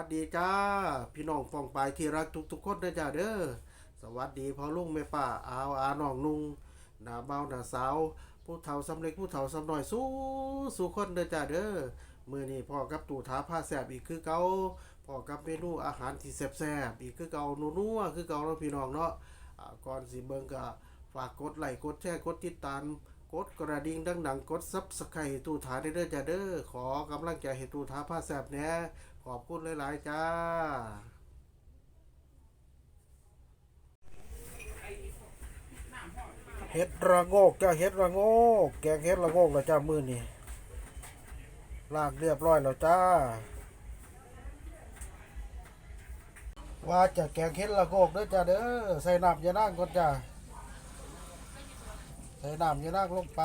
วัสดีจ้า พี่น้องฟองปลายที่รักทุกๆคนเด้อจ้าเด้อสวัสดีพ่อลุงแม่ป้าอาวอาน้องนุงหน้าเบาหน้าสาว ผู้เฒ่าสำเร็จผู้เฒ่าสำน้อยสู้สู้คนเด้อจ้าเด้อมื้อนี้พ่อกับตู่ท้าผ้าแซ่บอีกคือเก่าพ่อกับเมนูอาหารที่แซ่บๆอีกคือเก่านัวๆคือเก่าเนาะพี่น้องเนาะอ่าก่อนสิเบิ่งก็ฝากกดไลค์กดแชร์กดติดตามกดกระดิ่งดังๆกดซับสไครต์ตู้ถาเด้อจ้าเด้อขอกำลังใจให้ตู้าผ้าแสบแหน่ ขอบคุณหลาย ๆ จ้าเฮ็ดระโงกจ้าเฮ็ดระโงก แกงเฮ็ดระโงกแล้วจ้ามือนี่ลากเรียบร้อยแล้วจ้า ว่าจะแกงเฮ็ดระโงกเด้อจ้าเด้อใส่น้ำยานั่งก่อนจ้าใส่น้ำยานั่งลงไป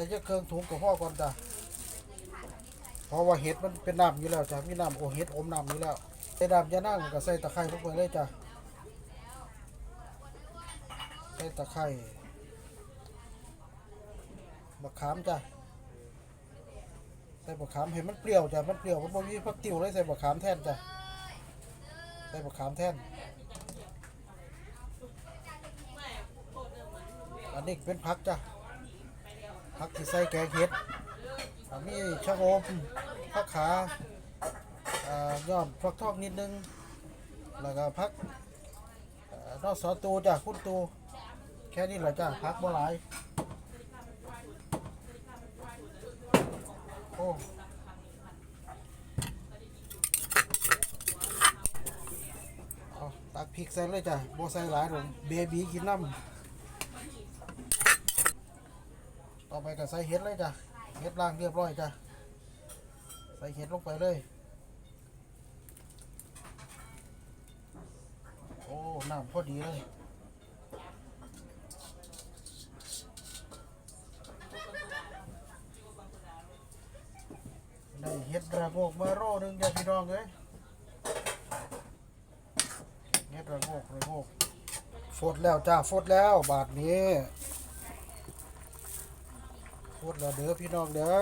ส่เยอะเครื่องถุงกับพ่อก่อนจ้ะเพราะว่าเห็ดมันเป็นน้ำอยู่แล้วจ้ะมีน้ำโอเห็ดอมน้ำอยู่แล้วใส่น้ำยานั่งก็ใส่ตะไคร้ลงไปเลยจ้ะใส่ตะไคร้มะขามจ้ะใส่มะขามเห็นมันเปรี้ยวจ้ะมันเปรี้ยวมันบ่มีผักติ๋วเลยใส่มะขามแทนจ้ะใส่มะขามแทนอันนี้เป็นผักจ้ะ ผักที่ใส่แกงเห็ดอ่ามีชะอมผักขาอ่ายอดฟักทองนิดนึง แล้วก็ผักนอกสอตูจ้ะคุณตูแค่นี้แหละจ้ะผักบ่หลาย โอ้ตักพริกใส่เลยจ้ะบ่ใส่หลายหรอกเบบีกินน้ำต่อ ไปก็ใส่เห็ดเลยจ้ะเห็ดล้างเรียบร้อยจ้ะใส่เห็ดลงไปเลยโอ้น้ำพอดีเลยได้เห็ดระโงกมาโร่หนึ่งจ้ะพี่น้องเอ้ยเฮ็ดระโงกระโงกฟดแล้วจ้าฟดแล้วบาทนี้ ฟดแล้วเด้อพี่น้องเด้อ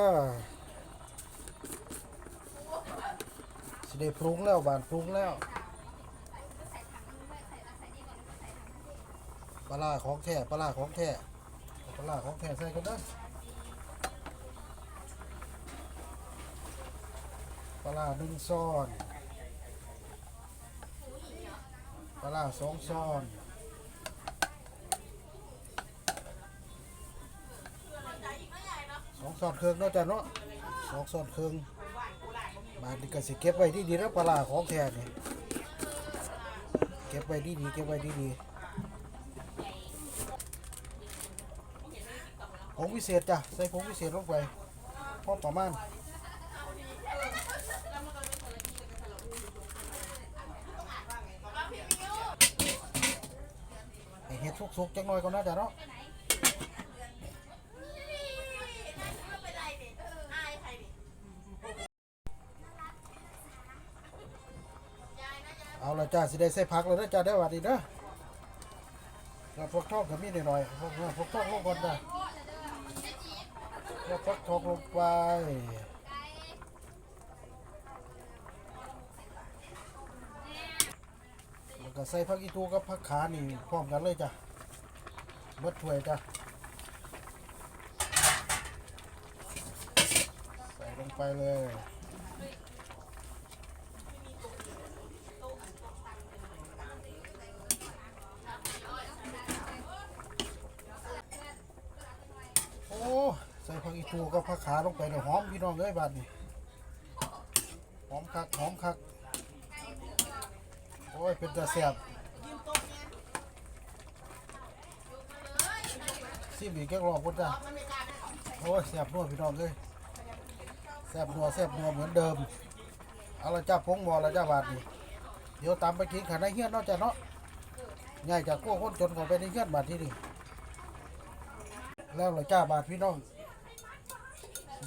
สิได้ปรุงแล้วบาทปรุงแล้วปลาร้าของแท้ปลาร้าของแท้ปลาร้าของแท้ใส่กันเด้ปลาร้าหนึ่งซ้อนปลาร้าสองช้อน สองช้อนเครื่องเนาะจ้ะเนาะสองช้อนเครื่องบาทนี้ก็สิเก็บไว้ที่ดีแล้วปลาของแท้นี่เก็บไว้ดีดีเก็บไว้ดีดีผงวิเศษจ้ะใส่ผงวิเศษลงไปพอประมาณเห็ดสุกๆจังหน่อยก่อนนะจ๊ะเนาะ เอาละจ้าสิได้ใส่ผักเลยนะจ้าได้หวัดดีเด้อแล้วพวกทองก็มีหน่อยๆพวกพวกทองลงก่อนจ้ะแล้วพวกทองลงไปแล้วก็ใส่ผักอีตูกับผักขานี่พร้อมกันเลยจ้ะเบิดถ้วยจ้ะใส่ลงไปเลยโอ้ ใส่ผักอีตูกับผักขาลงไปเดี๋ยวหอมพี่น้องเลยบาดนี้หอมคักหอมคักโอ้ยเป็นตาแซ่บซิมอีกแค่รอบพุทธะโอ้ยแซ่บนัวพี่น้องเลยแซ่บนัวแซ่บนัวเหมือนเดิมเอาละจ้าพงหมอละจ้าบาทนี่เดี๋ยวตามไปกินขันในเฮียนนาะจ้าเนาะง่ายจากพวกคนจนของไปในเฮียนบาทที่นี่แล้วละจ้าบาทพี่น้อง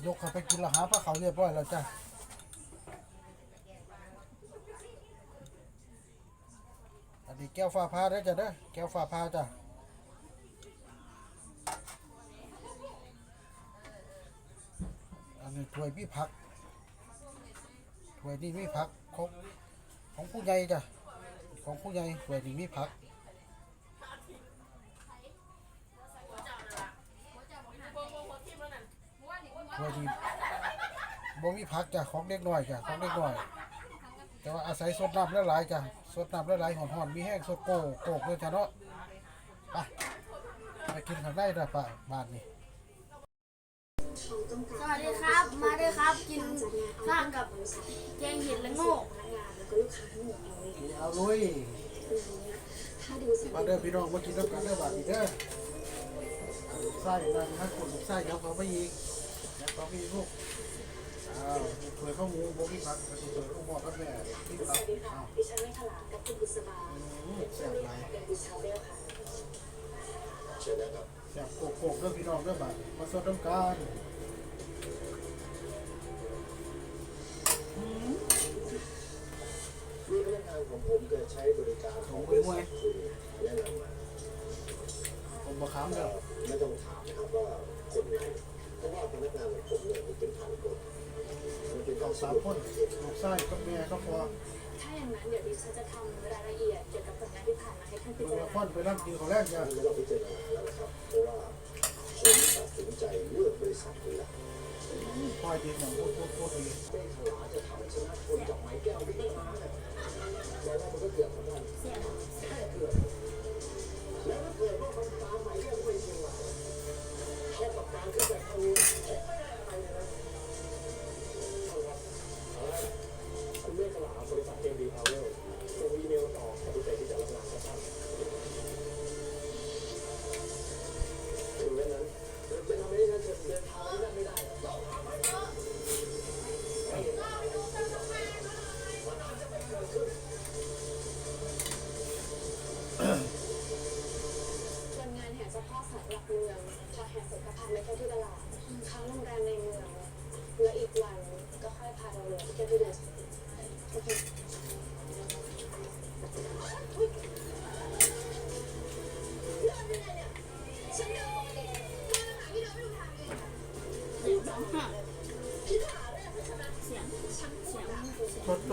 ยกเขาไปกินละหาพระเขาเรียบร้อยแล้วจ้าอันนี้แก้วฟ้าพาได้จ้ะเด้อแก้วฟ้าพาจ้ะถ้วยมีผักถ้วยนี่มีผักของของผู้ใหญ่จ้ะของผู้ใหญ่ถ้วยนี่มีผัก วยนี่บ่มีผักจ้ะของเล็กน้อยจ้ะของเล็กน้อย แต่ว่าอาศัยสดน้ำหลายๆจ้ะสดน้ำหลายๆหอนๆมีแห้งสดโกโกกเลยจ้ะเนาะไปไปกินข้างในนะป้าบ้านนี่สวัสดีครับ มาด้วยครับ กินข้าวกับแกงเห็ดและโง่เอาลุยมาเด้อพี่น้องมากินน้ำกันเด้อบาดนี้เด้อเอาลูกไส้นั่นถ้ากดลูกไส้ยับเขาไปอีกยับ เขาไปอีลูกอ้าวถ้วยข้าวหมูบ่มีผักก็สิถ้วยข้าวหม้อกับแม่กินผักอ้าวดิฉันไม่ขลาดกับคุณบุษบาอืมแซ่บหลายเดบิชาเวลค่ะแซ่บโกกๆเด้อพี่น้องเด้อบานมาสดน้ำกันอืมมีพนักงานของผมเคยใช้บริการของบริษัทคุณแนะนำมาผมบ่ค้ำเด้อไม่ต้องถามนะครับว่าคนไหน นักงานของผมเนี่ยมันเป็นพันคนมันเป็นเอาต้องสามคนลูกไส้กับแม่ก็พอถ้าอย่างนั้นเดี๋ยวดิฉันจะทำรายละเอียดเกี่ยวกับผลงานที่ผ่านมาให้ท่านพิมันจารจะณาค่อนไปนั่งกินข้าวแรกจ้ะไม่ต้องพิจารณาแล้วนะครับ เพราะว่าผมตัดสินใจเลือกบริษัทนี้ละคอยดีอย่างพูดพูดพูดดีเม่ขลาจะทำชนะคนจากไม้แก้วที่ต้นไม้เนี่ยแต่ว่ามันก็เกือบเหมือนกันแค่เกื you. ลาดค้างโรงแรมในเมืองแล้วอีกวันก็ค่อยพาเราเลยที่เที่ยวที่เดิมโอเคเสียง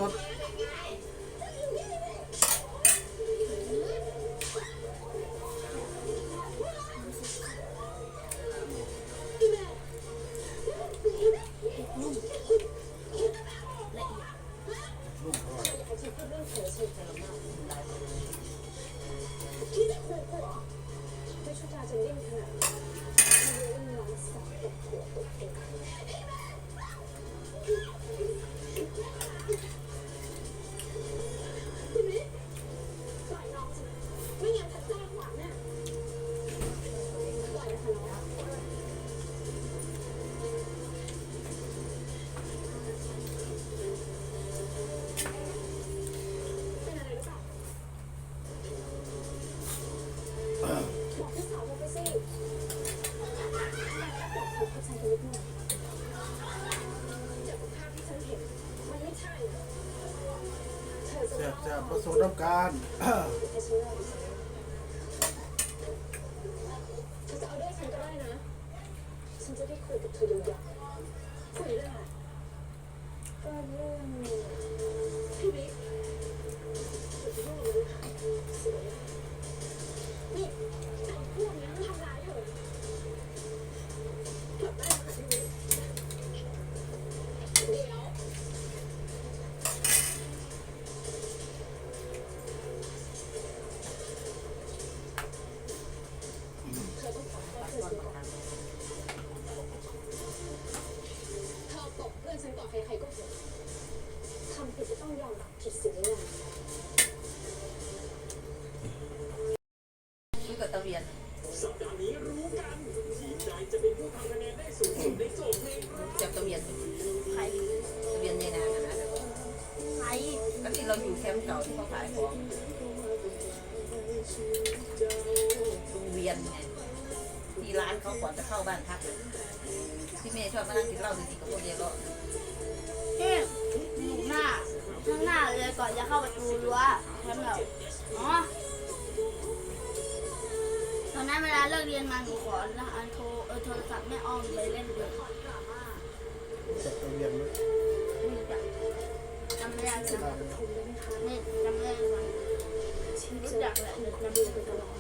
ผสมน้ำการ เข้าบ้านพักที่แม่ชอบมานั่งกินเหล้าจริงๆกับพวกเดียก็เอ๊ะหนูหน้าข้างหน้าเลยก่อนจะเข้าประตูรั้วแคมป์เราอ๋อตอนนั้นเวลาเลิกเรียนมาหนูขอรหัสโทรเออโทรศัพท์แม่อ้อมไปเล่นเลยจัดตะเวียนไหมมีแบบจำไม่ได้เลยอ่าคุณได้ไหมคะไม่จำไม่ได้เลยที่รู้จะจักแหละหนึ่งนำจำเรีไม่ยนไปได้ตลอด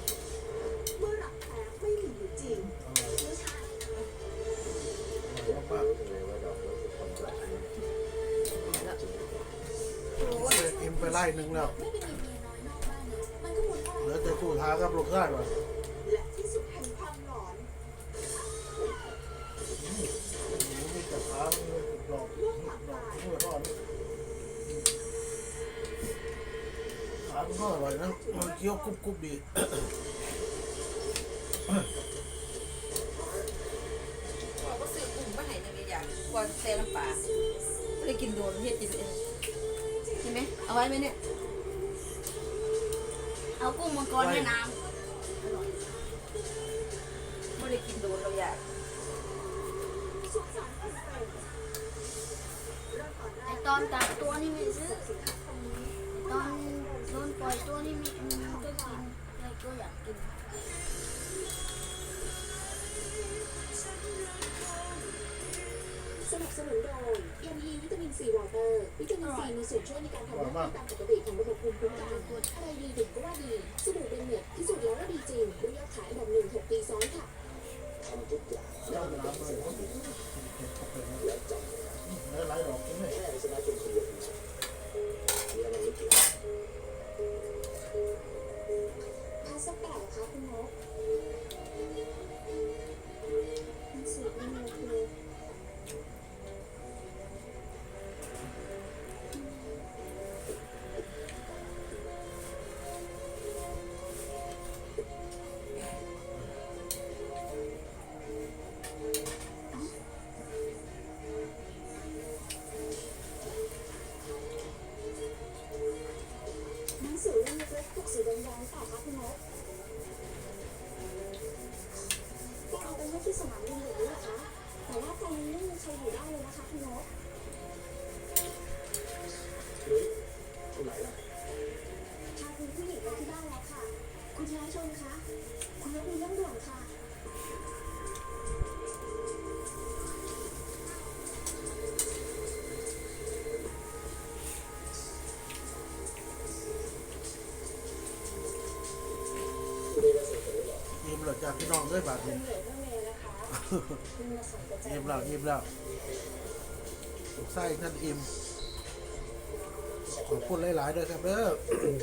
ล่หนึ่งแล้วไม่เป็นมีเมียน้อยนอกบ้านนะมันก็วนอะไรเหลือแต่ตู้ท้ากับลูกได้ป่ะและที่สุดแห่งความหลอนมีแต่ท้ามันเลยหลอกหลอกเพื่อรอดท้ามันก็อร่อยนะมันเคี้ยวกรุบกรุบดีบอกว่าซื้อกุ้งมาให้จังเลยอย่างกว่าแซ่น้ำปลาไม่ได้กินโดนเฮ็ดกินเองใช่ไห มเอาไว้ไหมเนี่ย เอากุ้งมังกรแม่น้ำไม่ได้กินโดนเราอยากสุขสันต์วันเกิดเริ่มตอนแรำไอตอนจับตัวนี่ไม่ซื้อตอนโดนปล่อยตัวนี่มีมันก็กินอะไรก็อยากกิน สนับสนุนโดยยันฮีวิตามินซีวอเตอร์ วิตามินซีมีส่วนช่วยในการทำหน้าที่ตามปกติของระบบภูมิคุ้มกันอะไรดีถึงก็ว่าดีสบู่เป็นเน็ตที่สุดแล้วว่าดีจริงคุณยอดขายแบบหนึ่งหกปีซ้อนค่ะทำทุกอย่างเจ้าน้ำเลยแล้วไลดอกกินเลยแค่ชนะ พี่น้องด้วยบาทคุนี้ณเหนื่อยเรื่องเมย์นะคะคุณมาสั่งกระจายอิ่มแล้วอิ่มแล้วลูกไส้ท่านอิ่มขอบคุณหลายๆด้วยครับเด้อ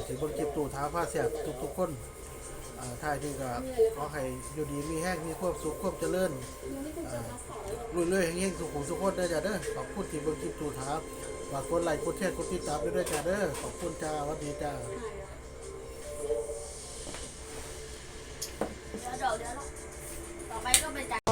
ถึงบนเก็บตู่ท้าผ้าแสบทุกๆคนอ่าท้ายที่ก็ขอให้อยู่ดีมีแห้งมีความสุขความเจริญยังไม่คุณเจอพาสปอร์ตแล้วเหรอรวยๆแห้งๆสุขุมสุขคนเด้อจ้าเด้อขอบคุณที่เบิ่งคลิปตู่ท้าฝากกดไลค์กดแชร์กดติดตามด้วยเด้อจ้าเด้อขอบคุณจ้าสวัสดีจ้า เดี๋ยวเดี๋ยวต่อไปก็ไปจัด